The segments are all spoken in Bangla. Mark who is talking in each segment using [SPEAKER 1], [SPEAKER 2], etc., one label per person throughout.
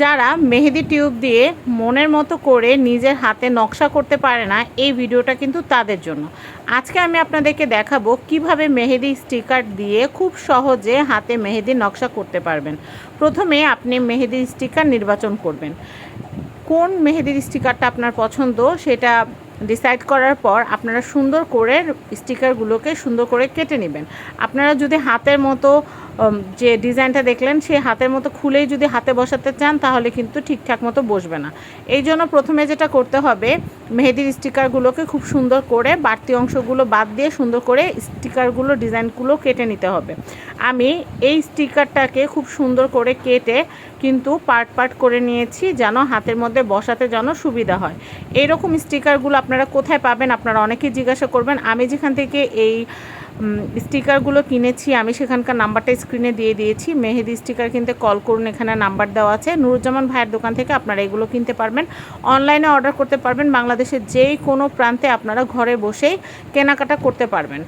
[SPEAKER 1] যারা মেহেদি টিউব দিয়ে মনের মতো করে নিজের হাতে নকশা করতে পারে না, এই ভিডিওটা কিন্তু তাদের জন্য। আজকে আমি আপনাদেরকে দেখাবো কীভাবে মেহেদি স্টিকার দিয়ে খুব সহজে হাতে মেহেদি নকশা করতে পারবেন। প্রথমে আপনি মেহেদির স্টিকার নির্বাচন করবেন। কোন মেহেদির স্টিকারটা আপনার পছন্দ সেটা ডিসাইড করার পর আপনারা সুন্দর করে স্টিকারগুলোকে সুন্দর করে কেটে নেবেন। আপনারা যদি হাতের মতো যে ডিজাইনটা দেখলেন সেই হাতের মতো খুলেই যদি হাতে বসাতে চান, তাহলে কিন্তু ঠিকঠাক মতো বসবে না। এই জন্য প্রথমে যেটা করতে হবে, মেহেদির স্টিকারগুলোকে খুব সুন্দর করে বাড়তি অংশগুলো বাদ দিয়ে সুন্দর করে স্টিকারগুলো, ডিজাইনগুলো কেটে নিতে হবে। আমি এই স্টিকারটাকে খুব সুন্দর করে কেটে কিন্তু পার্ট পার্ট করে নিয়েছি যেন হাতের মধ্যে বসাতে যেন সুবিধা হয়। এইরকম স্টিকারগুলো আপনারা কোথায় পাবেন আপনারা অনেকেই জিজ্ঞাসা করবেন। আমি যেখান থেকে এই স্টিকারগুলো কিনেছি আমি সেখানকার নাম্বারটা স্ক্রিনে দিয়ে দিয়েছি। মেহেদি স্টিকার কিনতে কল করুন, এখানে নাম্বার দেওয়া আছে। নুরুজ্জামান ভাইয়ের দোকান থেকে আপনারা এগুলো কিনতে পারবেন। অনলাইনে অর্ডার করতে পারবেন। বাংলাদেশের যে কোনো প্রান্তে আপনারা ঘরে বসেই কেনাকাটা করতে পারবেন।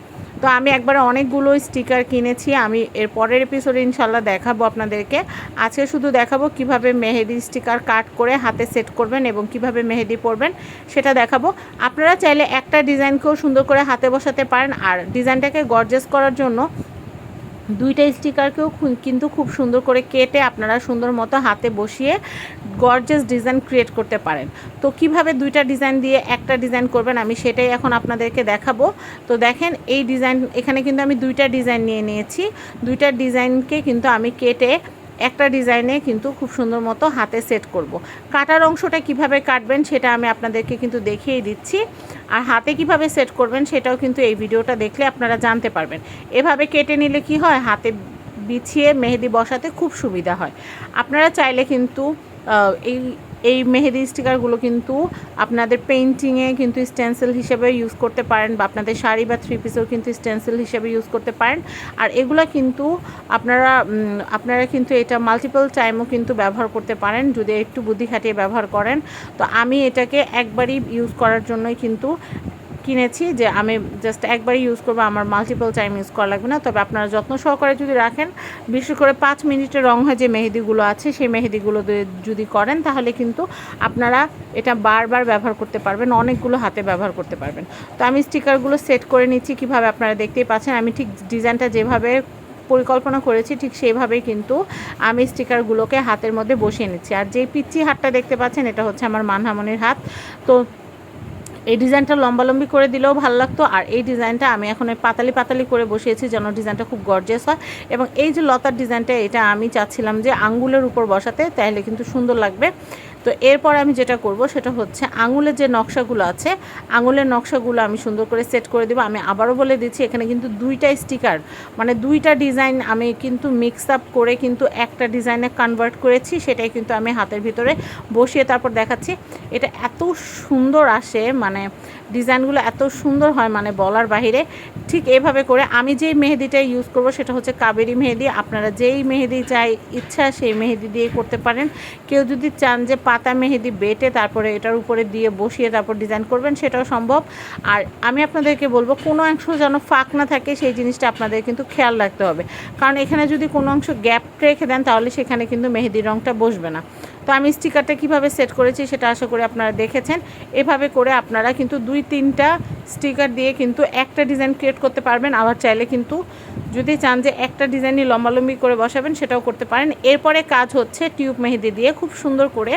[SPEAKER 1] তো আমি একবার অনেকগুলো স্টিকার কিনেছি। আমি এর পরের এপিসোডে ইনশাল্লাহ দেখাবো আপনাদেরকে। আজকে শুধু দেখাবো কীভাবে মেহেদি স্টিকার কাট করে হাতে সেট করবেন এবং কীভাবে মেহেদি পরবেন, সেটা দেখাবো। আপনারা চাইলে একটা ডিজাইনকেও সুন্দর করে হাতে বসাতে পারেন। আর ডিজাইনটাকে গর্জেস করার জন্য দুইটা স্টিকারকেও কিন্তু খুব সুন্দর করে কেটে আপনারা সুন্দর মতো হাতে বসিয়ে গর্জেস ডিজাইন ক্রিয়েট করতে পারেন। তো কীভাবে দুইটা ডিজাইন দিয়ে একটা ডিজাইন করবেন আমি সেটাই এখন আপনাদেরকে দেখাবো। তো দেখেন এই ডিজাইন এখানে কিন্তু আমি দুইটা ডিজাইন নিয়ে নিয়েছি। দুইটা ডিজাইনকে কিন্তু আমি কেটে একটা ডিজাইনে কিন্তু খুব সুন্দর মতো হাতে সেট করব। কাটার অংশটা কীভাবে কাটবেন সেটা আমি আপনাদেরকে কিন্তু দেখিয়ে দিচ্ছি। আর হাতে কীভাবে সেট করবেন সেটাও কিন্তু এই ভিডিওটা দেখলে আপনারা জানতে পারবেন। এভাবে কেটে নিলে কি হয়? হাতে বিছিয়ে মেহেদি বসাতে খুব সুবিধা হয়। আপনারা চাইলে কিন্তু এই এই মেহেদি স্টিকারগুলো কিন্তু আপনাদের পেন্টিংয়ে কিন্তু স্টেন্সিল হিসেবে ইউজ করতে পারেন বা আপনাদের শাড়ি বা থ্রি পিসেও কিন্তু স্টেন্সিল হিসেবে ইউজ করতে পারেন। আর এগুলা কিন্তু আপনারা আপনারা কিন্তু এটা মাল্টিপল টাইমও কিন্তু ব্যবহার করতে পারেন যদি একটু বুদ্ধি খাটিয়ে ব্যবহার করেন। তো আমি এটাকে একবারই ইউজ করার জন্যই কিন্তু কিনেছি যে আমি জাস্ট একবারই ইউজ করব, আমার মাল্টিপল টাইম ইউজ করা লাগবে না। তবে আপনারা যত্ন সহকারে যদি রাখেন, বিশেষ করে পাঁচ মিনিটের রং হয় যে মেহেদিগুলো আছে, সেই মেহেদিগুলো যদি করেন, তাহলে কিন্তু আপনারা এটা বারবার ব্যবহার করতে পারবেন, অনেকগুলো হাতে ব্যবহার করতে পারবেন। তো আমি স্টিকারগুলো সেট করে নিচ্ছি, কীভাবে আপনারা দেখতেই পাচ্ছেন, আমি ঠিক ডিজাইনটা যেভাবে পরিকল্পনা করেছি, ঠিক সেইভাবেই কিন্তু আমি স্টিকারগুলোকে হাতের মধ্যে বসিয়ে নিচ্ছি। আর যেই পিচ্ছি হাতটা দেখতে পাচ্ছেন, এটা হচ্ছে আমার মানহামনির হাত। তো এই ডিজাইনটা লম্বালম্বি করে দিলেও ভালো লাগতো, আর এই ডিজাইনটা আমি এখন পাতালি পাতালি করে বসিয়েছি যেন ডিজাইনটা খুব গর্জেস হয়। এবং এই যে লতার ডিজাইনটা, এটা আমি চাচ্ছিলাম যে আঙ্গুলের উপর বসাতে তাহলে কিন্তু সুন্দর লাগবে। তো এরপর আমি যেটা করব, সেটা হচ্ছে আঙুলের যে নকশাগুলো আছে আঙুলের নকশাগুলো আমি সুন্দর করে সেট করে দেবো। আমি আবারও বলে দিচ্ছি, এখানে কিন্তু দুইটা স্টিকার মানে দুইটা ডিজাইন আমি কিন্তু মিক্স আপ করে কিন্তু একটা ডিজাইনে কনভার্ট করেছি, সেটাই কিন্তু আমি হাতের ভিতরে বসিয়ে তারপর দেখাচ্ছি। এটা এত সুন্দর আসে মানে ডিজাইনগুলো এত সুন্দর হয় মানে বলার বাহিরে। ঠিক এভাবে করে আমি যেই মেহেদিটা ইউজ করব সেটা হচ্ছে কাবেরি মেহেদি। আপনারা যেই মেহেদি চাই ইচ্ছা সেই মেহেদি দিয়ে করতে পারেন। কেউ যদি চান যে পাতা মেহেদি বেটে তারপরে এটার উপরে দিয়ে বসিয়ে তারপর ডিজাইন করবেন সেটাও সম্ভব। আর আমি আপনাদেরকে বলব কোনো অংশ যেন ফাঁক না থাকে সেই জিনিসটা আপনাদের কিন্তু খেয়াল রাখতে হবে। কারণ এখানে যদি কোনো অংশ গ্যাপ রেখে দেন তাহলে সেখানে কিন্তু মেহেদির রঙটা বসবে না। তো আমি স্টিকারটা কীভাবে সেট করেছি সেটা আশা করি আপনারা দেখেছেন। এভাবে করে আপনারা কিন্তু দুই, তিনটা স্টিকার দিয়ে কিন্তু একটা ডিজাইন ক্রিয়েট করতে পারবেন। আবার চাইলে কিন্তু যদি চান যে একটা ডিজাইনই লম্বালম্বি করে বসাবেন, সেটাও করতে পারেন। এরপরে কাজ হচ্ছে টিউব মেহেদি দিয়ে খুব সুন্দর করে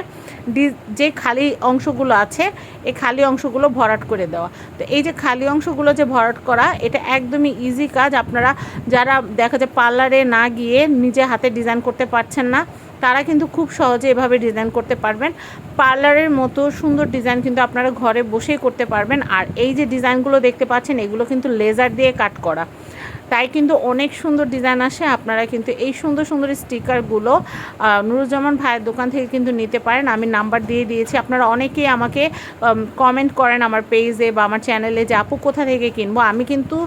[SPEAKER 1] যে খালি অংশগুলো আছে, এই খালি অংশগুলো ভরাট করে দেওয়া। তো এই যে খালি অংশগুলো যে ভরাট করা, এটা একদমই ইজি কাজ। আপনারা যারা দেখা যায় পার্লারে না গিয়ে নিজে হাতে ডিজাইন করতে পারছেন না তারা কিন্তু খুব সহজে এভাবে ডিজাইন করতে পারবেন। পার্লারের মতো সুন্দর ডিজাইন কিন্তু আপনারা ঘরে বসেই করতে পারবেন। আর এই যে ডিজাইনগুলো দেখতে পাচ্ছেন, এগুলো কিন্তু লেজার দিয়ে কাট করা। তাই কিন্তু অনেক সুন্দর ডিজাইন আসে। আপনারা কিন্তু এই সুন্দর সুন্দর স্টিকারগুলো নুরুজ্জামান ভাইয়ের দোকান থেকে কিন্তু নিতে পারেন। আমি নাম্বার দিয়ে দিয়েছি। আপনারা অনেকেই আমাকে কমেন্ট করেন আমার পেজে বা আমার চ্যানেলে যে, আপু, কোথা থেকে কিনবো? আমি কিন্তু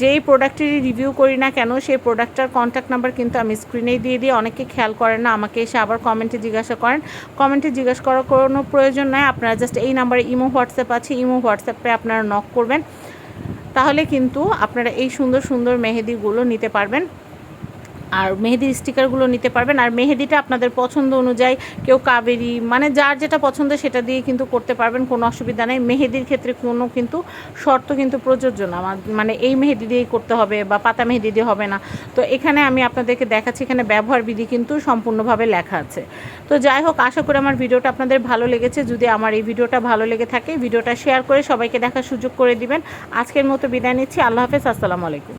[SPEAKER 1] যেই প্রোডাক্টেরই রিভিউ করি না কেন, সেই প্রোডাক্টটার কন্ট্যাক্ট নাম্বার কিন্তু আমি স্ক্রিনেই দিয়ে দিই। অনেকে খেয়াল করেন না, আমাকে এসে আবার কমেন্টে জিজ্ঞাসা করেন। কমেন্টে জিজ্ঞাসা করার কোনো প্রয়োজন নয় আপনারা জাস্ট এই নাম্বারে ইমো, হোয়াটসঅ্যাপ আছে। ইমো, হোয়াটসঅ্যাপে আপনারা নক করবেন। তাহলে কিন্তু আপনারা এই সুন্দর সুন্দর মেহেদিগুলো নিতে পারবেন। আর মেহেদির স্টিকারগুলো নিতে পারবেন। আর মেহেদিটা আপনাদের পছন্দ অনুযায়ী কেউ কাবেরি মানে যার যেটা পছন্দ সেটা দিয়ে কিন্তু করতে পারবেন, কোনো অসুবিধা নেই। মেহেদির ক্ষেত্রে কোনো কিন্তু শর্ত কিন্তু প্রযোজ্য না। মানে এই মেহেদি দিয়েই করতে হবে বা পাতা মেহেদি দিয়ে হবে না। তো এখানে আমি আপনাদেরকে দেখাচ্ছি, এখানে ব্যবহার বিধি কিন্তু সম্পূর্ণভাবে লেখা আছে। তো যাই হোক, আশা করি আমার ভিডিওটা আপনাদের ভালো লেগেছে। যদি আমার এই ভিডিওটা ভালো লেগে থাকে, ভিডিওটা শেয়ার করে সবাইকে দেখার সুযোগ করে দিবেন। আজকের মতো বিদায় নিচ্ছি। আল্লাহ হাফেজ। আসসালামু আলাইকুম।